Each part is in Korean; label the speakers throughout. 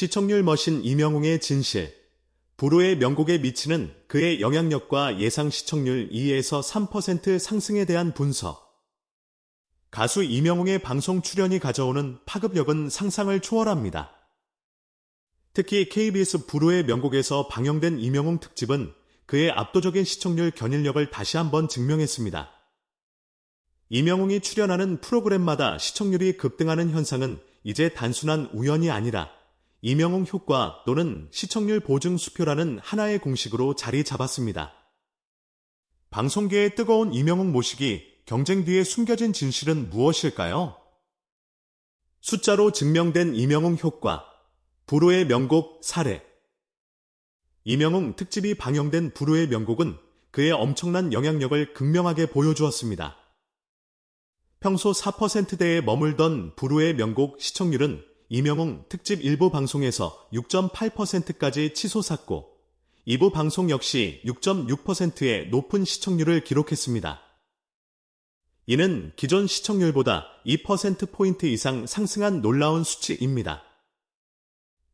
Speaker 1: 시청률 머신 이명웅의 진실, 불후의 명곡에 미치는 그의 영향력과 예상 시청률 2에서 3% 상승에 대한 분석. 가수 이명웅의 방송 출연이 가져오는 파급력은 상상을 초월합니다. 특히 KBS 불후의 명곡에서 방영된 이명웅 특집은 그의 압도적인 시청률 견인력을 다시 한번 증명했습니다. 이명웅이 출연하는 프로그램마다 시청률이 급등하는 현상은 이제 단순한 우연이 아니라 이명웅 효과 또는 시청률 보증 수표라는 하나의 공식으로 자리 잡았습니다. 방송계의 뜨거운 이명웅 모시기 경쟁 뒤에 숨겨진 진실은 무엇일까요? 숫자로 증명된 이명웅 효과, 불후의 명곡 사례. 이명웅 특집이 방영된 불후의 명곡은 그의 엄청난 영향력을 극명하게 보여주었습니다. 평소 4%대에 머물던 불후의 명곡 시청률은 이명웅 특집 일부 방송에서 6.8%까지 치솟았고 2부 방송 역시 6.6%의 높은 시청률을 기록했습니다. 이는 기존 시청률보다 2%포인트 이상 상승한 놀라운 수치입니다.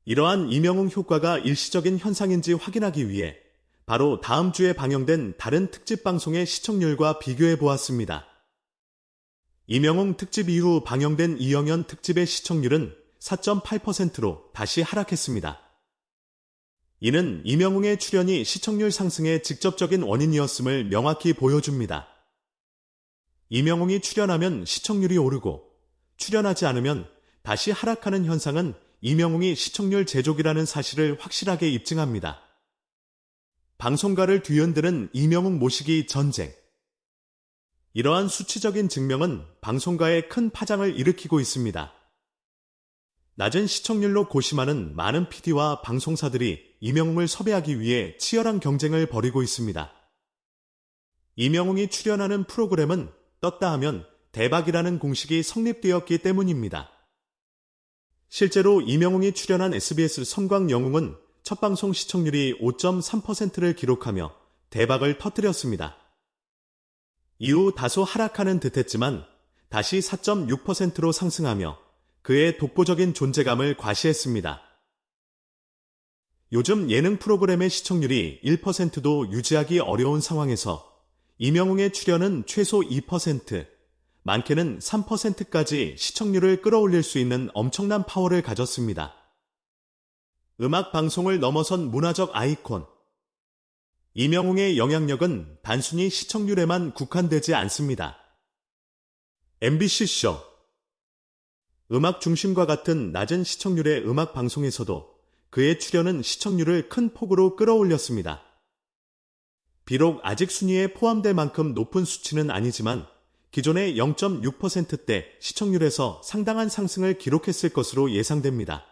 Speaker 1: 이러한 이명웅 효과가 일시적인 현상인지 확인하기 위해 바로 다음 주에 방영된 다른 특집 방송의 시청률과 비교해 보았습니다. 이명웅 특집 이후 방영된 이영현 특집의 시청률은 4.8%로 다시 하락했습니다. 이는 이명웅의 출연이 시청률 상승의 직접적인 원인이었음을 명확히 보여줍니다. 이명웅이 출연하면 시청률이 오르고 출연하지 않으면 다시 하락하는 현상은 이명웅이 시청률 제조기라는 사실을 확실하게 입증합니다. 방송가를 뒤흔드는 이명웅 모시기 전쟁. 이러한 수치적인 증명은 방송가에 큰 파장을 일으키고 있습니다. 낮은 시청률로 고심하는 많은 PD와 방송사들이 이명웅을 섭외하기 위해 치열한 경쟁을 벌이고 있습니다. 이명웅이 출연하는 프로그램은 떴다 하면 대박이라는 공식이 성립되었기 때문입니다. 실제로 이명웅이 출연한 SBS 선광영웅은 첫 방송 시청률이 5.3%를 기록하며 대박을 터뜨렸습니다. 이후 다소 하락하는 듯했지만 다시 4.6%로 상승하며 그의 독보적인 존재감을 과시했습니다. 요즘 예능 프로그램의 시청률이 1%도 유지하기 어려운 상황에서 이명웅의 출연은 최소 2%, 많게는 3%까지 시청률을 끌어올릴 수 있는 엄청난 파워를 가졌습니다. 음악 방송을 넘어선 문화적 아이콘. 이명웅의 영향력은 단순히 시청률에만 국한되지 않습니다. MBC쇼. 음악 중심과 같은 낮은 시청률의 음악 방송에서도 그의 출연은 시청률을 큰 폭으로 끌어올렸습니다. 비록 아직 순위에 포함될 만큼 높은 수치는 아니지만 기존의 0.6%대 시청률에서 상당한 상승을 기록했을 것으로 예상됩니다.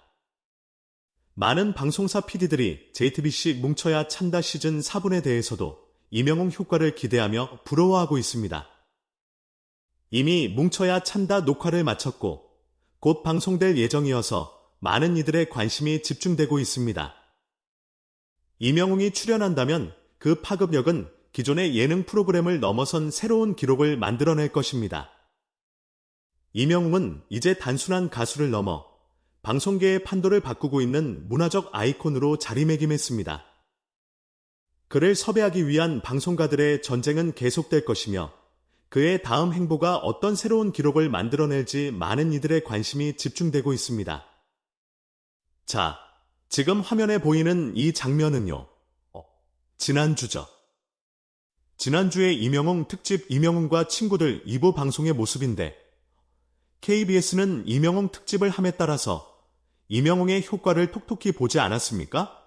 Speaker 1: 많은 방송사 PD들이 JTBC 뭉쳐야 찬다 시즌 4분에 대해서도 이명웅 효과를 기대하며 부러워하고 있습니다. 이미 뭉쳐야 찬다 녹화를 마쳤고 곧 방송될 예정이어서 많은 이들의 관심이 집중되고 있습니다. 이명웅이 출연한다면 그 파급력은 기존의 예능 프로그램을 넘어선 새로운 기록을 만들어낼 것입니다. 이명웅은 이제 단순한 가수를 넘어 방송계의 판도를 바꾸고 있는 문화적 아이콘으로 자리매김했습니다. 그를 섭외하기 위한 방송가들의 전쟁은 계속될 것이며 그의 다음 행보가 어떤 새로운 기록을 만들어낼지 많은 이들의 관심이 집중되고 있습니다. 자, 지금 화면에 보이는 이 장면은요. 어, 지난주죠. 지난주에 이명웅 특집 이명웅과 친구들 2부 방송의 모습인데 KBS는 이명웅 특집을 함에 따라서 이명웅의 효과를 톡톡히 보지 않았습니까?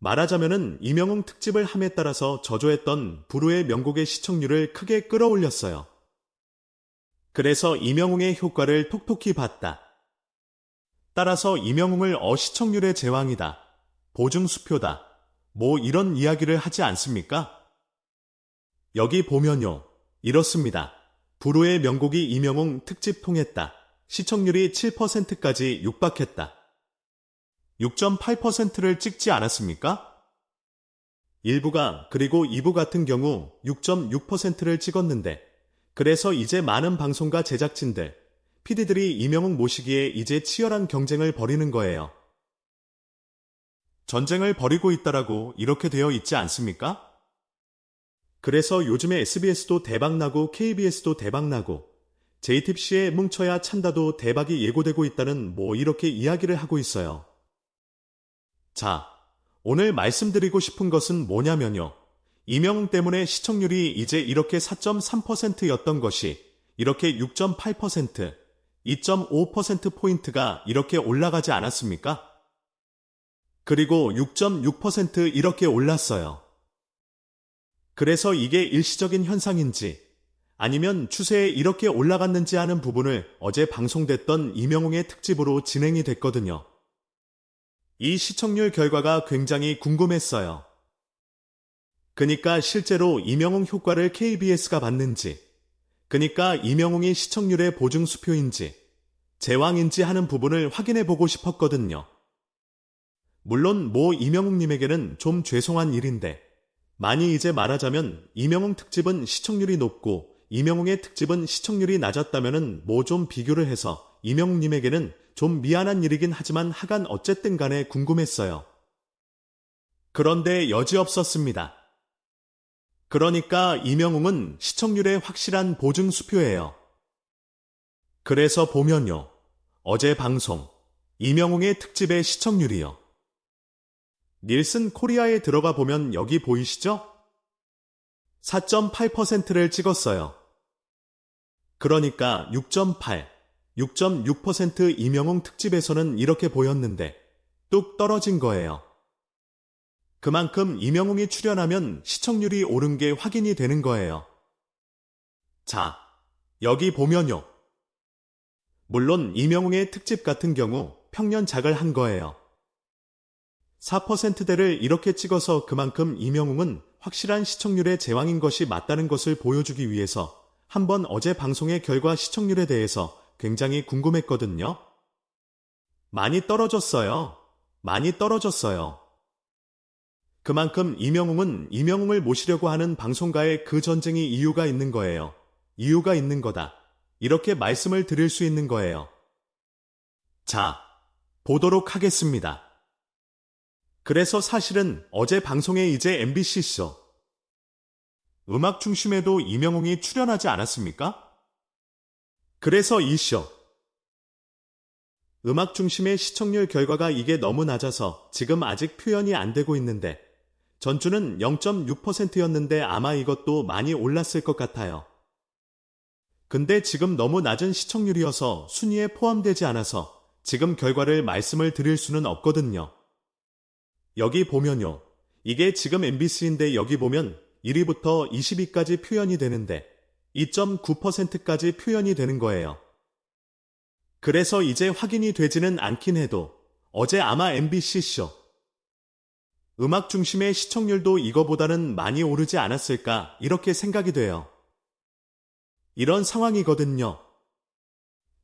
Speaker 1: 말하자면은 이명웅 특집을 함에 따라서 저조했던 불후의 명곡의 시청률을 크게 끌어올렸어요. 그래서 이명웅의 효과를 톡톡히 봤다. 따라서 이명웅을 어시청률의 제왕이다. 보증수표다. 뭐 이런 이야기를 하지 않습니까? 여기 보면요. 이렇습니다. 불후의 명곡이 이명웅 특집 통했다. 시청률이 7%까지 육박했다. 6.8%를 찍지 않았습니까? 1부가 그리고 2부 같은 경우 6.6%를 찍었는데 그래서 이제 많은 방송가 제작진들, PD들이 이명웅 모시기에 이제 치열한 경쟁을 벌이는 거예요. 전쟁을 벌이고 있다라고 이렇게 되어 있지 않습니까? 그래서 요즘에 SBS도 대박나고 KBS도 대박나고 JTBC에 뭉쳐야 찬다도 대박이 예고되고 있다는 뭐 이렇게 이야기를 하고 있어요. 자, 오늘 말씀드리고 싶은 것은 뭐냐면요. 이명웅 때문에 시청률이 이제 이렇게 4.3%였던 것이 이렇게 6.8%, 2.5%포인트가 이렇게 올라가지 않았습니까? 그리고 6.6% 이렇게 올랐어요. 그래서 이게 일시적인 현상인지 아니면 추세에 이렇게 올라갔는지 하는 부분을 어제 방송됐던 이명웅의 특집으로 진행이 됐거든요. 이 시청률 결과가 굉장히 궁금했어요. 그니까 실제로 이명웅 효과를 KBS가 받는지, 그니까 이명웅이 시청률의 보증 수표인지, 제왕인지 하는 부분을 확인해 보고 싶었거든요. 물론 모 이명웅님에게는 좀 죄송한 일인데, 많이 이제 말하자면 이명웅 특집은 시청률이 높고 이명웅의 특집은 시청률이 낮았다면은 뭐 좀 비교를 해서 이명웅님에게는 좀 미안한 일이긴 하지만 하간 어쨌든 간에 궁금했어요. 그런데 여지없었습니다. 그러니까 이명웅은 시청률의 확실한 보증 수표예요. 그래서 보면요. 어제 방송 이명웅의 특집의 시청률이요. 닐슨 코리아에 들어가 보면 여기 보이시죠? 4.8%를 찍었어요. 그러니까 6.8, 6.6% 이명웅 특집에서는 이렇게 보였는데 뚝 떨어진 거예요. 그만큼 이명웅이 출연하면 시청률이 오른 게 확인이 되는 거예요. 자, 여기 보면요. 물론 이명웅의 특집 같은 경우 평년작을 한 거예요. 4%대를 이렇게 찍어서 그만큼 이명웅은 확실한 시청률의 제왕인 것이 맞다는 것을 보여주기 위해서 한번 어제 방송의 결과 시청률에 대해서 굉장히 궁금했거든요. 많이 떨어졌어요. 많이 떨어졌어요. 그만큼 이명웅은 이명웅을 모시려고 하는 방송가의 그 전쟁이 이유가 있는 거예요. 이유가 있는 거다. 이렇게 말씀을 드릴 수 있는 거예요. 자, 보도록 하겠습니다. 그래서 사실은 어제 방송에 이제 MBC쇼 음악 중심에도 이명웅이 출연하지 않았습니까? 그래서 이쇼 음악 중심의 시청률 결과가 이게 너무 낮아서 지금 아직 표현이 안 되고 있는데 전주는 0.6%였는데 아마 이것도 많이 올랐을 것 같아요. 근데 지금 너무 낮은 시청률이어서 순위에 포함되지 않아서 지금 결과를 말씀을 드릴 수는 없거든요. 여기 보면요. 이게 지금 MBC인데 여기 보면 1위부터 20위까지 표현이 되는데 2.9%까지 표현이 되는 거예요. 그래서 이제 확인이 되지는 않긴 해도 어제 아마 MBC쇼 음악 중심의 시청률도 이거보다는 많이 오르지 않았을까 이렇게 생각이 돼요. 이런 상황이거든요.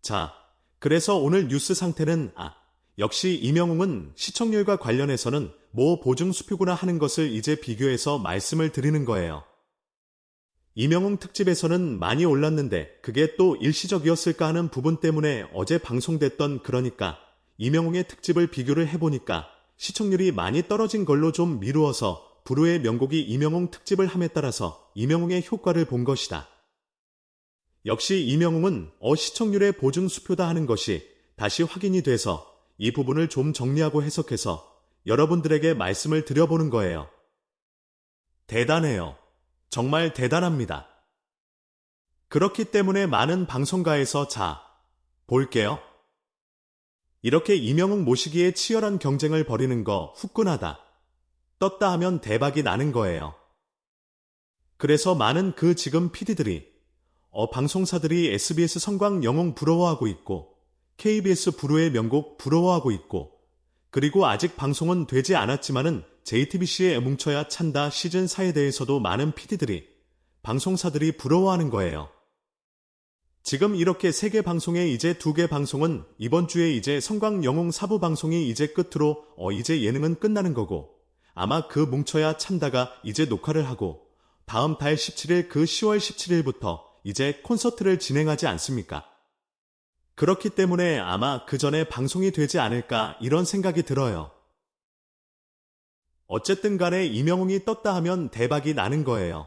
Speaker 1: 자, 그래서 오늘 뉴스 상태는 아, 역시 이명웅은 시청률과 관련해서는 모 보증 수표구나 하는 것을 이제 비교해서 말씀을 드리는 거예요. 이명웅 특집에서는 많이 올랐는데 그게 또 일시적이었을까 하는 부분 때문에 어제 방송됐던 그러니까 이명웅의 특집을 비교를 해보니까 시청률이 많이 떨어진 걸로 좀 미루어서 불후의 명곡이 이명웅 특집을 함에 따라서 이명웅의 효과를 본 것이다. 역시 이명웅은 어 시청률의 보증 수표다 하는 것이 다시 확인이 돼서 이 부분을 좀 정리하고 해석해서 여러분들에게 말씀을 드려보는 거예요. 대단해요. 정말 대단합니다. 그렇기 때문에 많은 방송가에서 자, 볼게요. 이렇게 이명웅 모시기에 치열한 경쟁을 벌이는 거 후끈하다. 떴다 하면 대박이 나는 거예요. 그래서 많은 그 지금 PD들이, 어, 방송사들이 SBS 성광 영웅 부러워하고 있고, KBS 부르의 명곡 부러워하고 있고, 그리고 아직 방송은 되지 않았지만은 JTBC에 뭉쳐야 찬다 시즌 4에 대해서도 많은 PD들이, 방송사들이 부러워하는 거예요. 지금 이렇게 세 개 방송에 이제 두 개 방송은 이번 주에 이제 성광 영웅 사부 방송이 이제 끝으로 어 이제 예능은 끝나는 거고 아마 그 뭉쳐야 찬다가 이제 녹화를 하고 다음 달 17일 그 10월 17일부터 이제 콘서트를 진행하지 않습니까? 그렇기 때문에 아마 그 전에 방송이 되지 않을까 이런 생각이 들어요. 어쨌든 간에 이명웅이 떴다 하면 대박이 나는 거예요.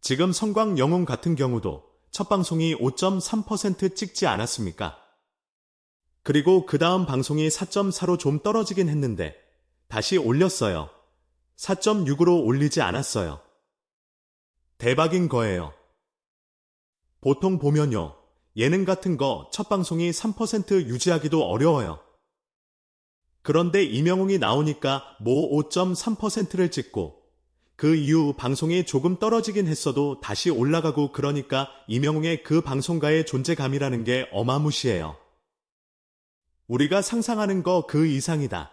Speaker 1: 지금 성광 영웅 같은 경우도 첫 방송이 5.3% 찍지 않았습니까? 그리고 그 다음 방송이 4.4로 좀 떨어지긴 했는데 다시 올렸어요. 4.6으로 올리지 않았어요. 대박인 거예요. 보통 보면요. 예능 같은 거 첫 방송이 3% 유지하기도 어려워요. 그런데 이명웅이 나오니까 모 5.3%를 찍고 그 이후 방송이 조금 떨어지긴 했어도 다시 올라가고 그러니까 이명웅의 그 방송가의 존재감이라는 게 어마무시해요. 우리가 상상하는 거 그 이상이다.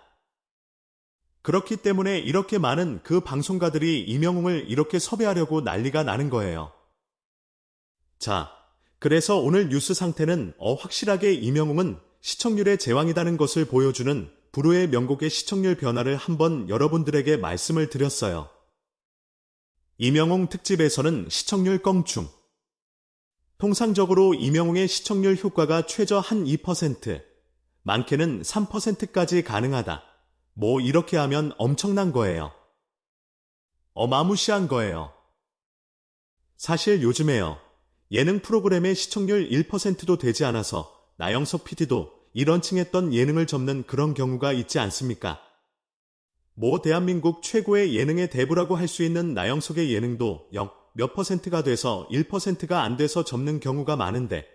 Speaker 1: 그렇기 때문에 이렇게 많은 그 방송가들이 이명웅을 이렇게 섭외하려고 난리가 나는 거예요. 자, 그래서 오늘 뉴스 상태는 어 확실하게 이명웅은 시청률의 제왕이라는 것을 보여주는 불후의 명곡의 시청률 변화를 한번 여러분들에게 말씀을 드렸어요. 이명웅 특집에서는 시청률 껑충. 통상적으로 이명웅의 시청률 효과가 최저 한 2%, 많게는 3%까지 가능하다. 뭐 이렇게 하면 엄청난 거예요. 어마무시한 거예요. 사실 요즘에요. 예능 프로그램의 시청률 1%도 되지 않아서 나영석 PD도 이런 칭했던 예능을 접는 그런 경우가 있지 않습니까? 뭐 대한민국 최고의 예능의 대부라고 할 수 있는 나영석의 예능도 0 몇 퍼센트가 돼서 1%가 안 돼서 접는 경우가 많은데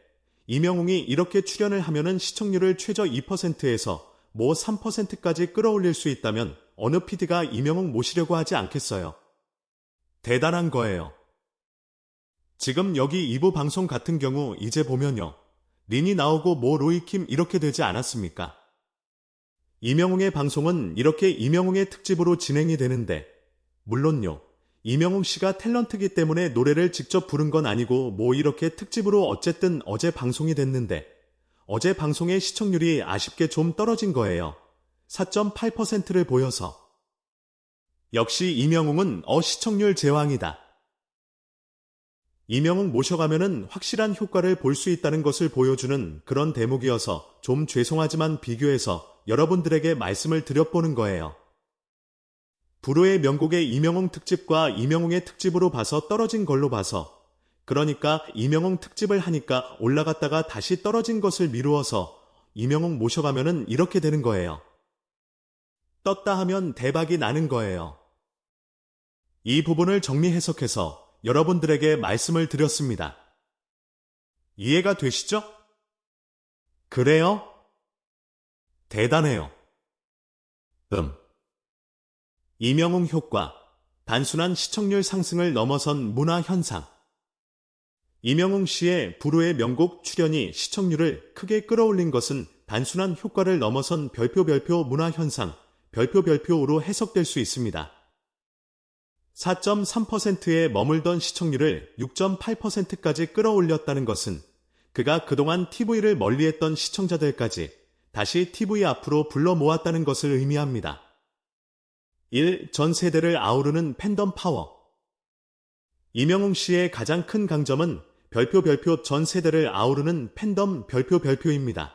Speaker 1: 이명웅이 이렇게 출연을 하면은 시청률을 최저 2%에서 뭐 3%까지 끌어올릴 수 있다면 어느 PD가 이명웅 모시려고 하지 않겠어요. 대단한 거예요. 지금 여기 2부 방송 같은 경우 이제 보면요. 린이 나오고 뭐 로이킴 이렇게 되지 않았습니까? 이명웅의 방송은 이렇게 이명웅의 특집으로 진행이 되는데, 물론요. 이명웅 씨가 탤런트기 때문에 노래를 직접 부른 건 아니고 뭐 이렇게 특집으로 어쨌든 어제 방송이 됐는데, 어제 방송의 시청률이 아쉽게 좀 떨어진 거예요. 4.8%를 보여서. 역시 이명웅은 어 시청률 제왕이다. 이명웅 모셔가면은 확실한 효과를 볼 수 있다는 것을 보여주는 그런 대목이어서 좀 죄송하지만 비교해서 여러분들에게 말씀을 드려보는 거예요. 불후의 명곡의 이명웅 특집과 이명웅의 특집으로 봐서 떨어진 걸로 봐서 그러니까 이명웅 특집을 하니까 올라갔다가 다시 떨어진 것을 미루어서 이명웅 모셔가면은 이렇게 되는 거예요. 떴다 하면 대박이 나는 거예요. 이 부분을 정리 해석해서 여러분들에게 말씀을 드렸습니다. 이해가 되시죠? 그래요? 대단해요. 음. 이명웅 효과. 단순한 시청률 상승을 넘어선 문화 현상. 이명웅 씨의 불후의 명곡 출연이 시청률을 크게 끌어올린 것은 단순한 효과를 넘어선 별표 별표 문화 현상, 별표 별표로 해석될 수 있습니다. 4.3%에 머물던 시청률을 6.8%까지 끌어올렸다는 것은 그가 그동안 TV를 멀리했던 시청자들까지 다시 TV 앞으로 불러 모았다는 것을 의미합니다. 1. 전 세대를 아우르는 팬덤 파워. 이명웅 씨의 가장 큰 강점은 별표 별표 전 세대를 아우르는 팬덤 별표 별표입니다.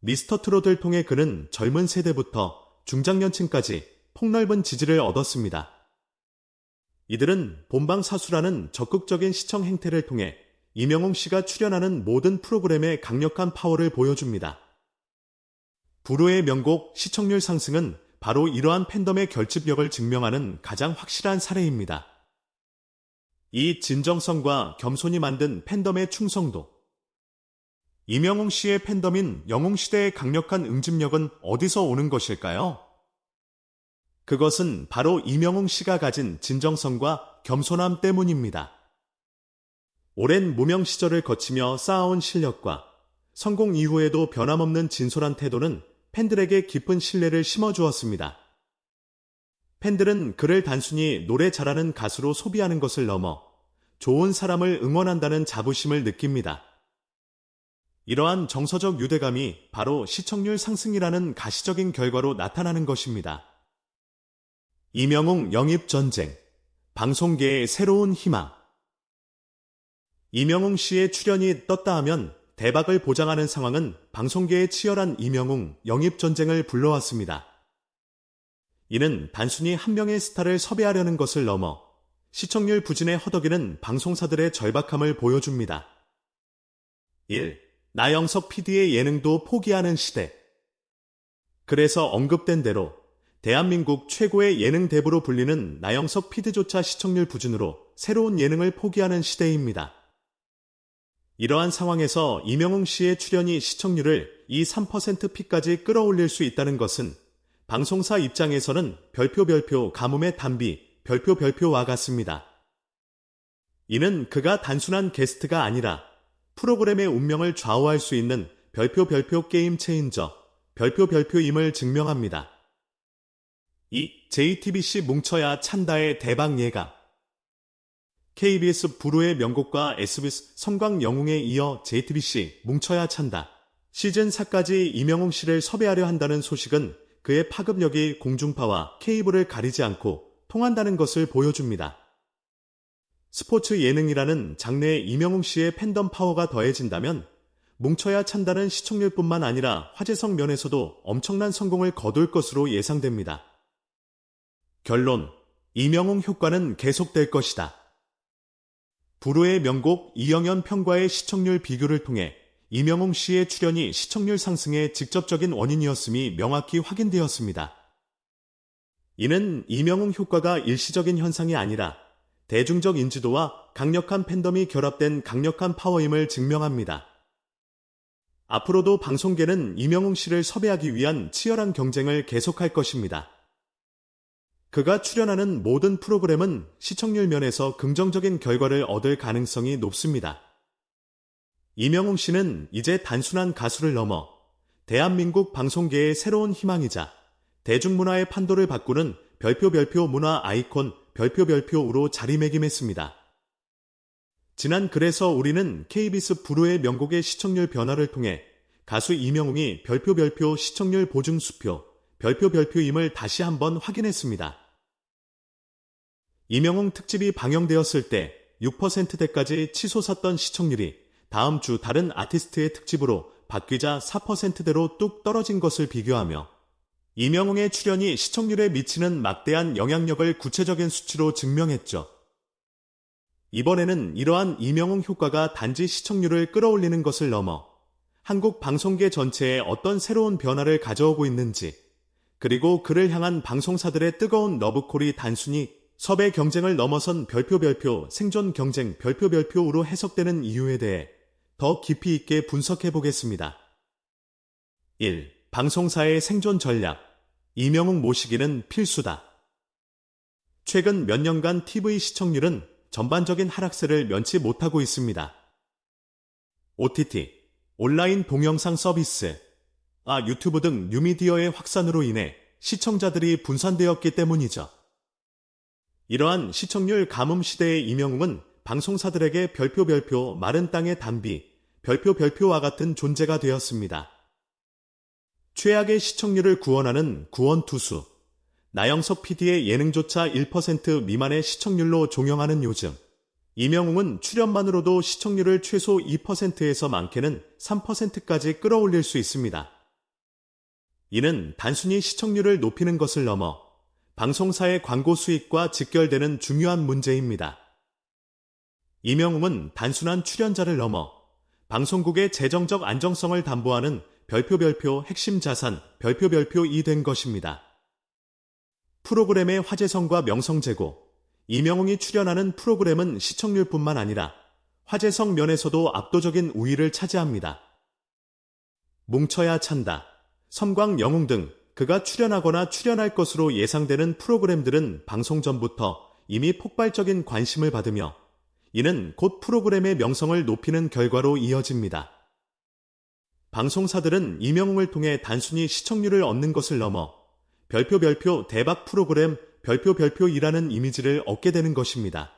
Speaker 1: 미스터 트롯을 통해 그는 젊은 세대부터 중장년층까지 폭넓은 지지를 얻었습니다. 이들은 본방사수라는 적극적인 시청 행태를 통해 이명웅 씨가 출연하는 모든 프로그램에 강력한 파워를 보여줍니다. 불후의 명곡 시청률 상승은 바로 이러한 팬덤의 결집력을 증명하는 가장 확실한 사례입니다. 이 진정성과 겸손이 만든 팬덤의 충성도. 이명웅 씨의 팬덤인 영웅시대의 강력한 응집력은 어디서 오는 것일까요? 그것은 바로 이명웅 씨가 가진 진정성과 겸손함 때문입니다. 오랜 무명 시절을 거치며 쌓아온 실력과 성공 이후에도 변함없는 진솔한 태도는 팬들에게 깊은 신뢰를 심어주었습니다. 팬들은 그를 단순히 노래 잘하는 가수로 소비하는 것을 넘어 좋은 사람을 응원한다는 자부심을 느낍니다. 이러한 정서적 유대감이 바로 시청률 상승이라는 가시적인 결과로 나타나는 것입니다. 이명웅 영입전쟁, 방송계의 새로운 희망. 이명웅 씨의 출연이 떴다 하면 대박을 보장하는 상황은 방송계의 치열한 이명웅 영입전쟁을 불러왔습니다. 이는 단순히 한 명의 스타를 섭외하려는 것을 넘어 시청률 부진의 허덕이는 방송사들의 절박함을 보여줍니다. 1. 나영석 PD의 예능도 포기하는 시대. 그래서 언급된 대로 대한민국 최고의 예능 대부로 불리는 나영석 PD조차 시청률 부진으로 새로운 예능을 포기하는 시대입니다. 이러한 상황에서 이명웅 씨의 출연이 시청률을 이 3%피까지 끌어올릴 수 있다는 것은 방송사 입장에서는 별표 별표 가뭄의 단비 별표 별표와 같습니다. 이는 그가 단순한 게스트가 아니라 프로그램의 운명을 좌우할 수 있는 별표 별표 게임 체인저 별표 별표임을 증명합니다. 이 JTBC 뭉쳐야 찬다의 대박 예가 KBS 부루의 명곡과 SBS 성광 영웅에 이어 JTBC 뭉쳐야 찬다 시즌 4까지 이명웅 씨를 섭외하려 한다는 소식은 그의 파급력이 공중파와 케이블을 가리지 않고 통한다는 것을 보여줍니다. 스포츠 예능이라는 장르에 이명웅 씨의 팬덤 파워가 더해진다면 뭉쳐야 찬다는 시청률뿐만 아니라 화제성 면에서도 엄청난 성공을 거둘 것으로 예상됩니다. 결론, 이명웅 효과는 계속될 것이다. 부르의 명곡 이영현 평과의 시청률 비교를 통해 이명웅 씨의 출연이 시청률 상승의 직접적인 원인이었음이 명확히 확인되었습니다. 이는 이명웅 효과가 일시적인 현상이 아니라 대중적 인지도와 강력한 팬덤이 결합된 강력한 파워임을 증명합니다. 앞으로도 방송계는 이명웅 씨를 섭외하기 위한 치열한 경쟁을 계속할 것입니다. 그가 출연하는 모든 프로그램은 시청률 면에서 긍정적인 결과를 얻을 가능성이 높습니다. 이명웅 씨는 이제 단순한 가수를 넘어 대한민국 방송계의 새로운 희망이자 대중문화의 판도를 바꾸는 별표 별표 문화 아이콘 별표 별표로 자리매김했습니다. 지난 그래서 우리는 KBS 부르의 명곡의 시청률 변화를 통해 가수 이명웅이 별표 별표 시청률 보증 수표 별표 별표임을 다시 한번 확인했습니다. 이명웅 특집이 방영되었을 때 6%대까지 치솟았던 시청률이 다음 주 다른 아티스트의 특집으로 바뀌자 4%대로 뚝 떨어진 것을 비교하며 이명웅의 출연이 시청률에 미치는 막대한 영향력을 구체적인 수치로 증명했죠. 이번에는 이러한 이명웅 효과가 단지 시청률을 끌어올리는 것을 넘어 한국 방송계 전체에 어떤 새로운 변화를 가져오고 있는지, 그리고 그를 향한 방송사들의 뜨거운 러브콜이 단순히 섭외 경쟁을 넘어선 별표 별표 생존 경쟁 별표 별표로 해석되는 이유에 대해 더 깊이 있게 분석해 보겠습니다. 1. 방송사의 생존 전략. 이명웅 모시기는 필수다. 최근 몇 년간 TV 시청률은 전반적인 하락세를 면치 못하고 있습니다. OTT, 온라인 동영상 서비스, 아, 유튜브 등 뉴미디어의 확산으로 인해 시청자들이 분산되었기 때문이죠. 이러한 시청률 가뭄 시대의 이명웅은 방송사들에게 별표 별표 마른 땅의 단비, 별표 별표와 같은 존재가 되었습니다. 최악의 시청률을 구원하는 구원 투수. 나영석 PD의 예능조차 1% 미만의 시청률로 종영하는 요즘. 이명웅은 출연만으로도 시청률을 최소 2%에서 많게는 3%까지 끌어올릴 수 있습니다. 이는 단순히 시청률을 높이는 것을 넘어 방송사의 광고 수익과 직결되는 중요한 문제입니다. 이명웅은 단순한 출연자를 넘어 방송국의 재정적 안정성을 담보하는 별표 별표 핵심 자산 별표 별표 이 된 것입니다. 프로그램의 화제성과 명성 제고 이명웅이 출연하는 프로그램은 시청률뿐만 아니라 화제성 면에서도 압도적인 우위를 차지합니다. 뭉쳐야 찬다. 섬광 영웅 등 그가 출연하거나 출연할 것으로 예상되는 프로그램들은 방송 전부터 이미 폭발적인 관심을 받으며 이는 곧 프로그램의 명성을 높이는 결과로 이어집니다. 방송사들은 이명웅을 통해 단순히 시청률을 얻는 것을 넘어 별표 별표 대박 프로그램 별표 별표이라는 이미지를 얻게 되는 것입니다.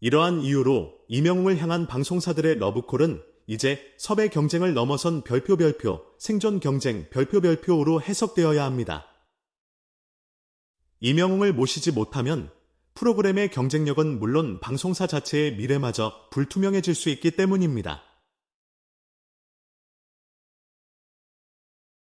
Speaker 1: 이러한 이유로 이명웅을 향한 방송사들의 러브콜은 이제 섭외 경쟁을 넘어선 별표 별표 생존 경쟁 별표 별표로 해석되어야 합니다. 이명웅을 모시지 못하면 프로그램의 경쟁력은 물론 방송사 자체의 미래마저 불투명해질 수 있기 때문입니다.